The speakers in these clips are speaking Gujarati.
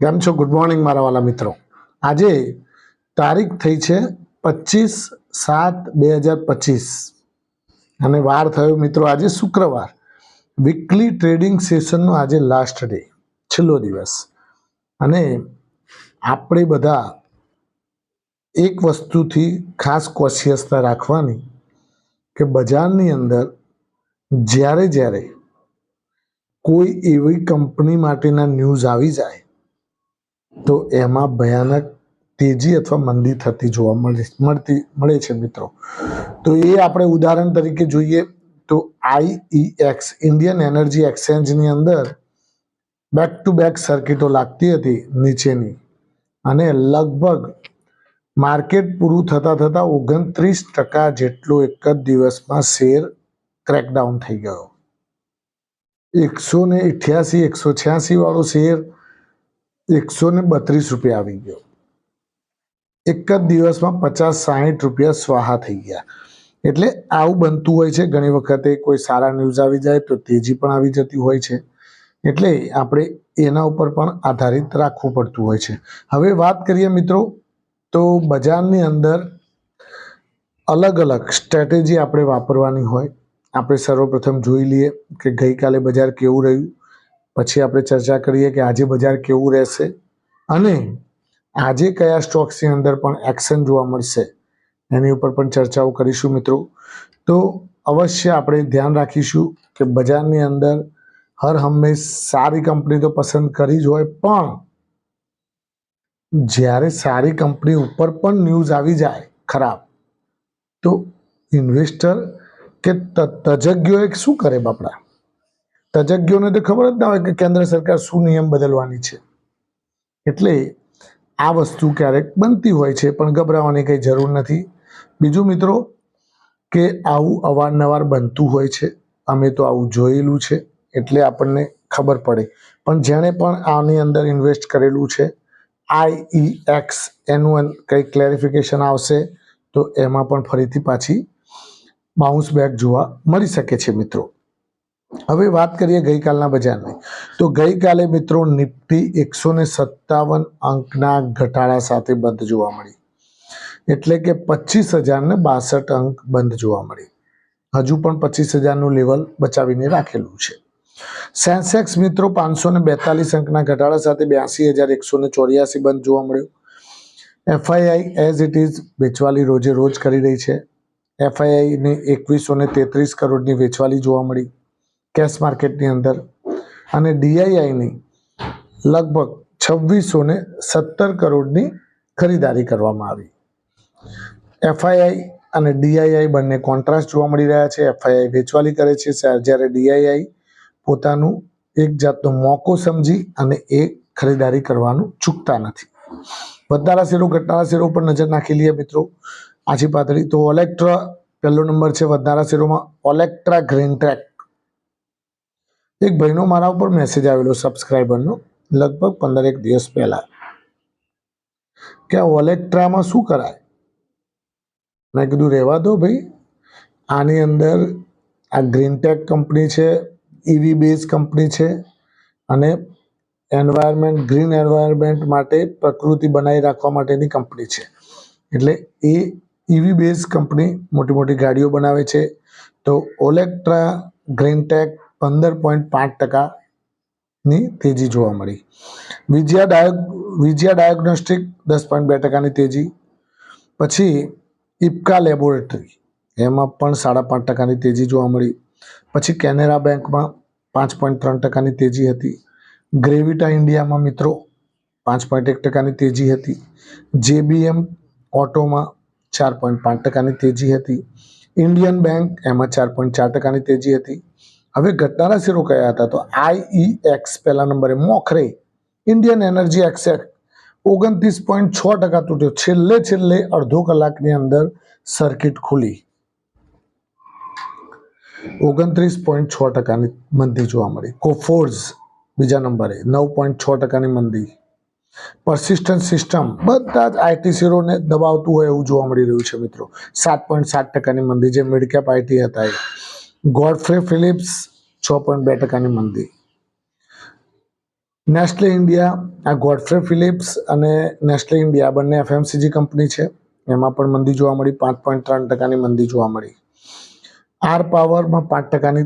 કેમ છો? ગુડ મોર્નિંગ મારા વાલા મિત્રો. આજે તારીખ થઈ છે પચીસ સાત બે હજાર પચીસ. અને વાર થયો મિત્રો આજે શુક્રવાર. વીકલી ટ્રેડિંગ સેશનનો આજે લાસ્ટ ડે છેલ્લો દિવસ. અને આપણે બધા એક વસ્તુથી ખાસ કોશિયસતા રાખવાની કે બજારની અંદર જ્યારે જ્યારે કોઈ એવી કંપની માટેના ન્યૂઝ આવી જાય તો એમાં ભયાનક તેજી અથવા મંદી થતી જોવા મળે, મળતી, મળે છે મિત્રો. તો એ આપણે ઉદાહરણ તરીકે જોઈએ તો આઈઈએક્સ ઇન્ડિયન એનર્જી એક્સચેન્જની અંદર બેક ટુ બેક સર્કિટો લાગતી હતી નીચેની. અને લગભગ માર્કેટ પૂરું થતાં થતાં ઓગણત્રીસ ટકા જેટલો એક જ દિવસમાં શેર ક્રેકડાઉન થઈ ગયો. એકસો ને અઠ્યાસી, એકસો છ્યાસી વાળો શેર એકસો ને બત્રીસ રૂપિયા આવી ગયો. એક જ દિવસમાં પચાસ સાહીઠ રૂપિયા સ્વાહા થઈ ગયા. એટલે આવું બનતું હોય છે. ઘણી વખતે કોઈ સારા ન્યૂઝ આવી જાય તો તેજી પણ આવી જતી હોય છે. એટલે આપણે એના ઉપર પણ આધારિત રાખવું પડતું હોય છે. હવે વાત કરીએ મિત્રો, તો બજારની અંદર અલગ અલગ સ્ટ્રેટેજી આપણે વાપરવાની હોય. આપણે સર્વપ્રથમ જોઈ લઈએ કે ગઈકાલે બજાર કેવું રહ્યું? પછી આપણે ચર્ચા કરીએ કે આજે બજાર કેવું રહેશે અને આજે કયા સ્ટોક્સની અંદર પણ એક્શન જોવા મળશે એની ઉપર પણ ચર્ચાઓ કરીશું મિત્રો. તો અવશ્ય આપણે ધ્યાન રાખીશું કે બજારની અંદર હર હંમેશ સારી કંપની તો પસંદ કરી જ હોય, પણ જ્યારે સારી કંપની ઉપર પણ ન્યૂઝ આવી જાય ખરાબ, તો ઇન્વેસ્ટર કે તજજ્ઞો એક શું કરે બાપડા? તજજ્ઞોને તો ખબર જ ના હોય કે કેન્દ્ર સરકાર શું નિયમ બદલવાની છે. એટલે આ વસ્તુ ક્યારેક બનતી હોય છે, પણ ગભરાવાની કંઈ જરૂર નથી. બીજું મિત્રો, કે આવું અવારનવાર બનતું હોય છે. અમે તો આવું જોયેલું છે, એટલે આપણને ખબર પડે. પણ જેણે પણ આની અંદર ઇન્વેસ્ટ કરેલું છે, આઈ એક્સ એનું કંઈ ક્લેરિફિકેશન આવશે, તો એમાં પણ ફરીથી પાછી બાઉન્સ બેક જોવા મળી શકે છે મિત્રો. હવે વાત કરીએ ગઈકાલના બજારની. તો ગઈકાલે મિત્રો નિફ્ટી એકસો ને સત્તાવન અંકના ઘટાડા સાથે બંધ જોવા મળી. એટલે કે પચીસ હજાર ને બાસઠ અંક બંધ જોવા મળી. હજુ પણ પચીસ હજારનું લેવલ બચાવીને રાખેલું છે. સેન્સેક્સ મિત્રો પાંચસો ને બેતાલીસ અંકના ઘટાડા સાથે બ્યાસી હજાર એકસો ને ચોર્યાસી બંધ જોવા મળ્યું. એફઆઈઆઈ એઝ ઇટ ઇઝ વેચવાલી રોજે રોજ કરી રહી છે. એફઆઈઆઈને એકવીસો ને તેત્રીસ કરોડની વેચવાલી જોવા મળી. કેશ માર્કેટની અંદર. અને ડીઆઈઆઈની લગભગ છવ્વીસો ને સત્તર કરોડની ખરીદારી કરવામાં આવી. એફઆઈઆઈ અને ડીઆઈઆઈ બંને કોન્ટ્રાસ્ટ જોવા મળી રહ્યા છે. એફઆઈઆઈ વેચવાલી કરે છે. જ્યારે ડીઆઈઆઈ પોતાનું એક જાતનો મોકો સમજી અને એ ખરીદારી કરવાનું ચૂકતા નથી. વધનારા શેરો ઘટનારા શેરો પર નજર નાખી લઈએ મિત્રો. આછી પાતળી. તો ઓલેક્ટ્રા પહેલો નંબર છે. વધનારા શેરોમાં ઓલેક્ટ્રા ગ્રીન ટેક એક ભાઈનો મારા ઉપર મેસેજ આવેલો સબસ્ક્રાઈબરનો લગભગ પંદર એક દિવસ પહેલા કે આ ઓલેક્ટ્રામાં શું કરાય? મેં કીધું, રહેવા દો ભાઈ. આની અંદર આ ગ્રીનટેક કંપની છે ઈવી બેઝ કંપની છે અને એન્વાયરમેન્ટ ગ્રીન એન્વાયરમેન્ટ માટે પ્રકૃતિ બનાવી રાખવા માટેની કંપની છે. એટલે એ ઈવી બેઝ કંપની મોટી મોટી ગાડીઓ બનાવે છે. તો ઓલેક્ટ્રા ગ્રીનટેક પંદર પોઈન્ટ પાંચ ટકાની તેજી જોવા મળી. વિજયા ડાયો વિજયા ડાયગ્નોસ્ટિક દસ પોઈન્ટ બે ટકાની તેજી, પછી ઇપકા લેબોરેટરી, એમાં પણ સાડા પાંચ ટકાની તેજી જોવા મળી. પછી કેનેરા બેંકમાં પાંચ પોઈન્ટ ત્રણ ટકાની તેજી હતી. ગ્રેવિટા ઇન્ડિયામાં મિત્રો પાંચ પોઈન્ટ એક ટકાની તેજી હતી. જેબીએમ ઓટોમાં ચાર પોઈન્ટ પાંચ ટકાની તેજી હતી. ઇન્ડિયન બેંક એમાં ચાર પોઈન્ટ ચાર ટકાની તેજી હતી. હવે ઘટનાના શેરો કયા હતા તો આઈઈએક્સ પહેલા નંબરે મોખરે, ઇન્ડિયન એનર્જી એક્સેક ઓગણત્રીસ પોઈન્ટ છ ટકા તૂટ્યો. છેલ્લે છેલ્લે અડધો કલાકની અંદર સર્કિટ ખુલી. ઓગણત્રીસ પોઈન્ટ છ ટકાની મંદી જોવા મળી. કોફોર્સ બીજા નંબરે, નવ પોઈન્ટ છ ટકાની મંદી. પરસિસ્ટન્ટ સિસ્ટમ બધા જ આઈટી શેરોને દબાવતું હોય એવું જોવા મળી રહ્યું છે મિત્રો. સાત પોઈન્ટ સાત ટકાની મંદી જે મિડકેપ આઈટી હતા એ. ગોડફ્રે ફિલિપ્સ છ પોઈન્ટ બે ટકાની મંદી. નેસ્લે ઇન્ડિયા આ ગોડફ્રે ફિલિપ્સ અને નેસ્લે ઇન્ડિયા બંને એફએમસીજી કંપની છે. એમાં પણ મંદી જોવા મળી, પાંચ પોઈન્ટ ત્રણ ટકાની મંદી જોવા મળી. આર પાવરમાં પાંચ ટકાની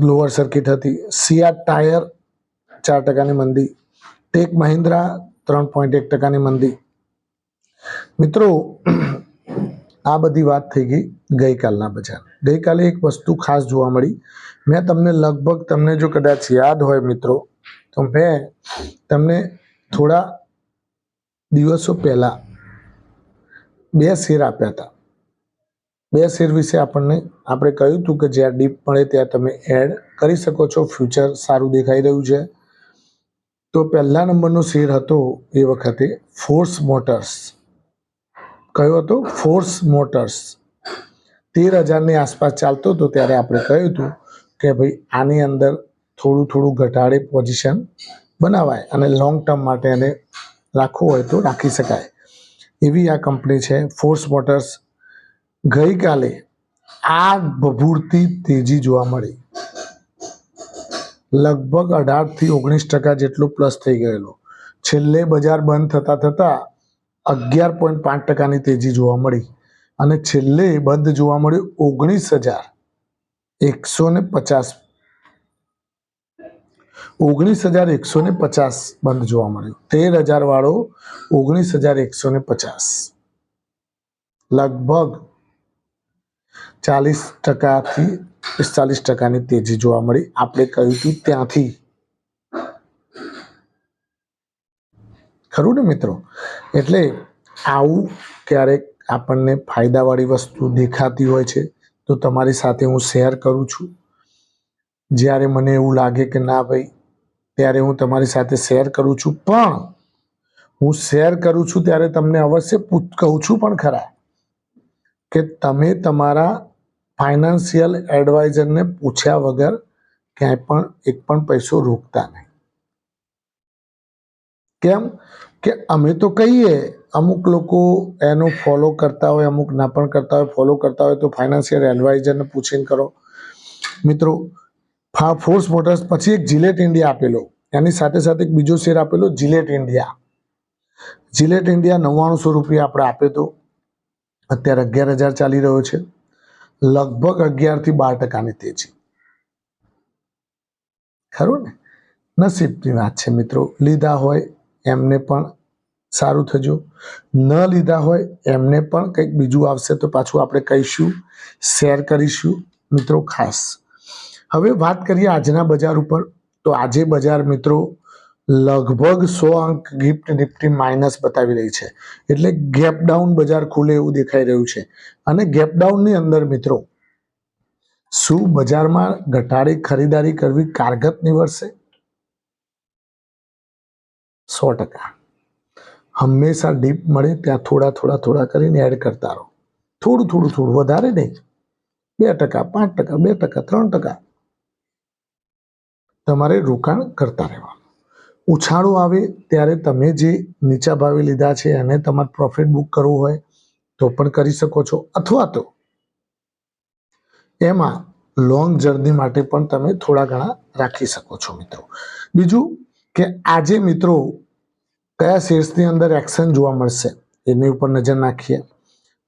લોઅર સર્કિટ હતી. સીઆર ટાયર ચાર ટકાની મંદી. ટેક મહિન્દ્રા ત્રણ પોઈન્ટ એક ટકાની મંદી. મિત્રો આ બધી વાત થઈ ગઈ ગઈકાલના બજાર ગઈકાલે એક વસ્તુ ખાસ જોવા મળી. મેં તમને લગભગ, તમને જો કદાચ યાદ હોય મિત્રો, તો મેં તમને થોડા દિવસો પહેલાં બે શેર આપ્યા હતા. બે શેર વિશે આપણને, આપણે કહ્યું હતું કે જ્યાં ડીપ મળે ત્યાં તમે એડ કરી શકો છો. ફ્યુચર સારું દેખાઈ રહ્યું છે. તો પહેલા નંબરનો શેર હતો એ વખતે ફોર્સ મોટર્સ. કયો હતો ફોર્સ મોટર્સ તેર હજારની આસપાસ ચાલતો હતો ત્યારે આપણે કહ્યું હતું કે ભાઈ આની અંદર થોડું થોડું ઘટાડે પોઝિશન બનાવાય અને લોંગ ટર્મ માટે એને રાખવું હોય તો રાખી શકાય. એવી આ કંપની છે ફોર્સ મોટર્સ ગઈકાલે આ ભભૂરતી તેજી જોવા મળી. લગભગ અઢારથી ઓગણીસ ટકા જેટલું પ્લસ થઈ ગયેલો. છેલ્લે બજાર બંધ થતાં થતાં અગિયાર પોઈન્ટ પાંચ ટકાની તેજી જોવા મળી અને છેલ્લે બંધ જોવા મળ્યું ઓગણીસ હજાર એકસો ને પચાસ. ઓગણીસ હજાર એકસો ને પચાસ બંધ જોવા મળ્યું. તેર હજાર વાળો ઓગણીસ હજાર એકસો ને પચાસ. લગભગ ચાલીસ ટકાથી પિસ્તાલીસ ટકાની તેજી જોવા મળી. આપણે કહ્યું હતું ત્યાંથી. ખરું ને મિત્રો? એટલે આવું ક્યારેક આપણને ફાયદાવાળી વસ્તુ દેખાતી હોય છે, તો તમારી સાથે હું શેર કરું છું. જ્યારે મને એવું લાગે કે ના ભાઈ, ત્યારે હું તમારી સાથે શેર કરું છું. પણ હું શેર કરું છું ત્યારે તમને અવશ્ય કહું છું પણ ખરા કે તમે તમારા ફાઇનાન્શિયલ એડવાઇઝરને પૂછ્યા વગર ક્યાંય પણ એક પણ પૈસો રોકતા નહીં. કેમ? કે અમે તો કહીએ, અમુક લોકો એનો ફોલો કરતા હોય, અમુક ના પણ કરતા હોય ફોલો કરતા હોય તો ફાઇનાન્શિયલ એડવાઇઝરને પૂછીને કરો. મિત્રો, ફા ફોર્સ મોટર્સ પછી એક જીલેટ ઇન્ડિયા આપેલો. એની સાથે સાથે એક બીજો શેર આપેલો જીલેટ ઇન્ડિયા જીલેટ ઇન્ડિયા નવ્વાણુંસો રૂપિયા આપણે આપ્યો તો. અત્યારે અગિયાર હજાર ચાલી રહ્યો છે. લગભગ અગિયારથી બાર ટકાની તેજી. ખરું ને? નસીબની વાત છે મિત્રો. લીધા હોય એમને પણ સારું થજો. ન લીધા હોય એમને પણ કંઈક બીજું આવશે તો પાછું આપણે કહીશું શેર કરીશું. મિત્રો, ખાસ. હવે વાત કરીએ આજના બજાર ઉપર. તો આજે બજાર મિત્રો લગભગ સો અંક ગિફ્ટ નિફ્ટી માઇનસ બતાવી રહી છે. એટલે ગેપ ડાઉન બજાર ખુલે એવું દેખાઈ રહ્યું છે. અને ગેપ ડાઉનની અંદર મિત્રો, શું બજારમાં ઘટાડી ખરીદારી કરવી કારગત નિવડશે? સો ટકા. હંમેશા ડીપ મળે, ત્યાં થોડા થોડા થોડા કરીને એડ કરતા રહો. થોડું થોડું થોડું, વધારે નહીં. બે ટકા, પાંચ ટકા, બે ટકા, ત્રણ ટકા. તમારે રોકાણ કરતા રહેવાનું. ઉછાળો આવે ત્યારે તમે જે નીચા ભાવે લીધા છે, એને તમારે પ્રોફિટ બુક કરવું હોય, તો પણ કરી શકો છો. અથવા તો, એમાં લોંગ જર્ની માટે પણ તમે થોડા ઘણા રાખી શકો છો મિત્રો. બીજું કે આજે મિત્રો કયા શેર્સની અંદર એક્શન જોવા મળશે, એની ઉપર નજર નાખીએ.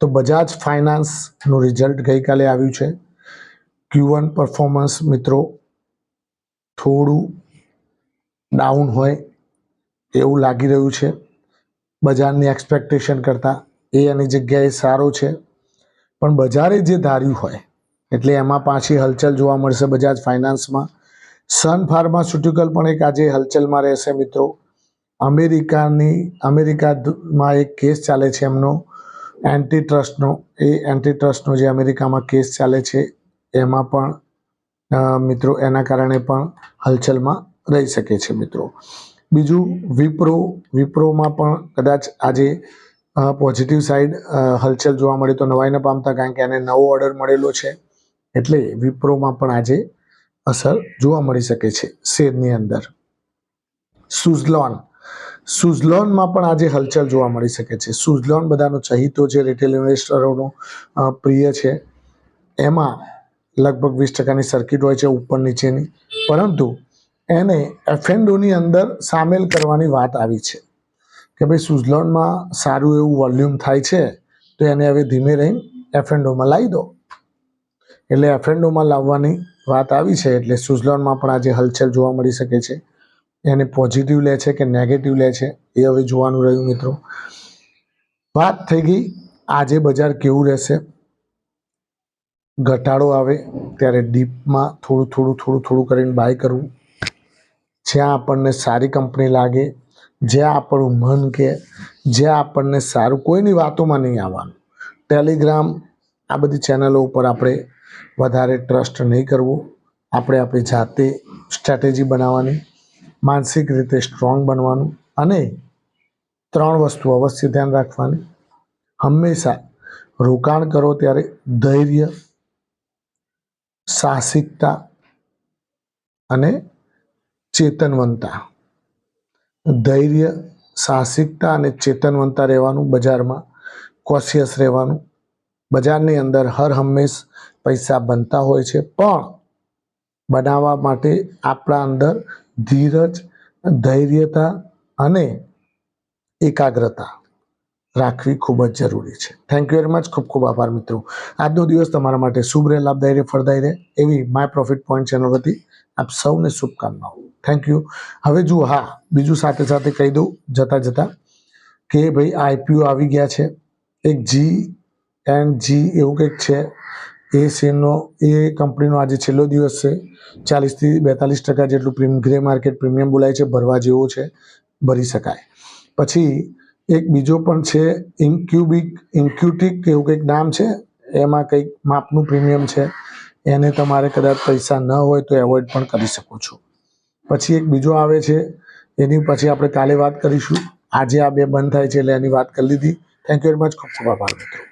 તો બજાજ ફાઇનાન્સનું રિઝલ્ટ ગઈકાલે આવ્યું છે. ક્યુ વન પરફોર્મન્સ મિત્રો થોડું ડાઉન હોય એવું લાગી રહ્યું છે. બજારની એક્સપેક્ટેશન કરતાં એ એની જગ્યાએ સારો છે. પણ બજારે જે ધાર્યું હોય, એટલે એમાં પાછી હલચલ જોવા મળશે બજાજ ફાઇનાન્સમાં સન ફાર્માસ્યુટિકલ પણ એક આજે હલચલમાં રહેશે મિત્રો. અમેરિકાની, અમેરિકામાં એક કેસ ચાલે છે એમનો એન્ટી ટ્રસ્ટનો એ એન્ટી ટ્રસ્ટનો જે અમેરિકામાં કેસ ચાલે છે, એમાં પણ મિત્રો, એના કારણે પણ હલચલમાં રહી શકે છે મિત્રો. બીજું વિપ્રો, વિપ્રોમાં પણ કદાચ આજે પોઝિટિવ સાઈડ હલચલ જોવા મળે તો નવાઈ ન પામતા કારણ કે એને નવો ઓર્ડર મળેલો છે. એટલે વિપ્રોમાં પણ આજે અસર જોવા મળી શકે છે શેરની અંદર. સુઝલોન. સુઝલોનમાં પણ આજે હલચલ જોવા મળી શકે છે. સુઝલોન બધાનો ચહિતો છે રિટેલ ઇન્વેસ્ટરોનો પ્રિય છે. એમાં લગભગ વીસ ટકાની સર્કિટ હોય છે ઉપર નીચેની. પરંતુ એને એફએનડોની અંદર સામેલ કરવાની વાત આવી છે કે ભાઈ સુઝલોનમાં સારું એવું વોલ્યુમ થાય છે, તો એને હવે ધીમે રહીને એફએનડોમાં લાવી દો. એટલે એફએનડોમાં લાવવાની વાત આવી છે, એટલે સુઝલોનમાં પણ આજે હલચલ જોવા મળી શકે છે. એને પોઝિટિવ લે છે કે નેગેટિવ લે છે, એ હવે જોવાનું રહ્યું મિત્રો. વાત થઈ ગઈ, આજે બજાર કેવું રહેશે? ઘટાડો આવે, ત્યારે ડીપમાં થોડું થોડું થોડું થોડું કરીને બાય કરવું. જ્યાં આપણને સારી કંપની લાગે, જ્યાં આપણું મન કે, જ્યાં આપણને સારું કોઈની વાતોમાં નહીં આવવાનું. ટેલિગ્રામ આ બધી ચેનલો ઉપર આપણે વધારે ટ્રસ્ટ નહીં કરવો. આપણે આપણી જાતે સ્ટ્રેટેજી બનાવવાની. માનસિક રીતે સ્ટ્રોંગ બનવાનું અને ત્રણ વસ્તુ અવશ્ય ધ્યાન રાખવાની. હંમેશા રોકાણ કરો ત્યારે ધૈર્ય, સાહસિકતા અને ચેતનવંતા. ધૈર્ય, સાહસિકતા અને ચેતનવંતા રહેવાનું, બજારમાં કોશિયસ રહેવાનું. બજારની અંદર હર હંમેશ પૈસા બનતા હોય છે, પણ બનાવવા માટે આપણા અંદર ધીરજ, ધૈર્યતા અને એકાગ્રતા રાખવી ખૂબ જ જરૂરી છે. થેન્ક યુ વેરી મચ ખૂબ ખૂબ આભાર મિત્રો. આજનો દિવસ તમારા માટે શુભ રહે, લાભદાયી રહે, ફળદાયી રહે એવી માય પ્રોફિટ પોઈન્ટ ચેનલ હતી આપ સૌને શુભકામનાઓ. થેન્ક યુ હવે જુઓ, હા, બીજું સાથે સાથે કહી દઉં જતાં જતાં કે ભાઈ આઈપીઓ આવી ગયા છે. એક જી એન્ડ જી એવું કંઈક છે. એ શેરનો, એ કંપનીનો આજે છેલ્લો દિવસ છે. ચાલીસથી બેતાલીસ ટકા જેટલું પ્રીમ, ગ્રે માર્કેટ પ્રીમિયમ બોલાય છે, ભરવા જેવો છે, ભરી શકાય. પછી એક બીજો પણ છે, ઇન્ક્યુબિક, ઇન્ક્યુટિક એવું કંઈક નામ છે, એમાં કંઈક માપનું પ્રીમિયમ છે. એને તમારે કદાચ પૈસા ન હોય તો એવોઇડ પણ કરી શકો છો. પછી એક બીજો આવે છે, એની પછી આપણે કાલે વાત કરીશું. આજે આ બે બંધ થાય છે એટલે એની વાત કરી લીધી. થેન્ક યુ વેરી મચ ખૂબ ખૂબ આભાર મિત્રો.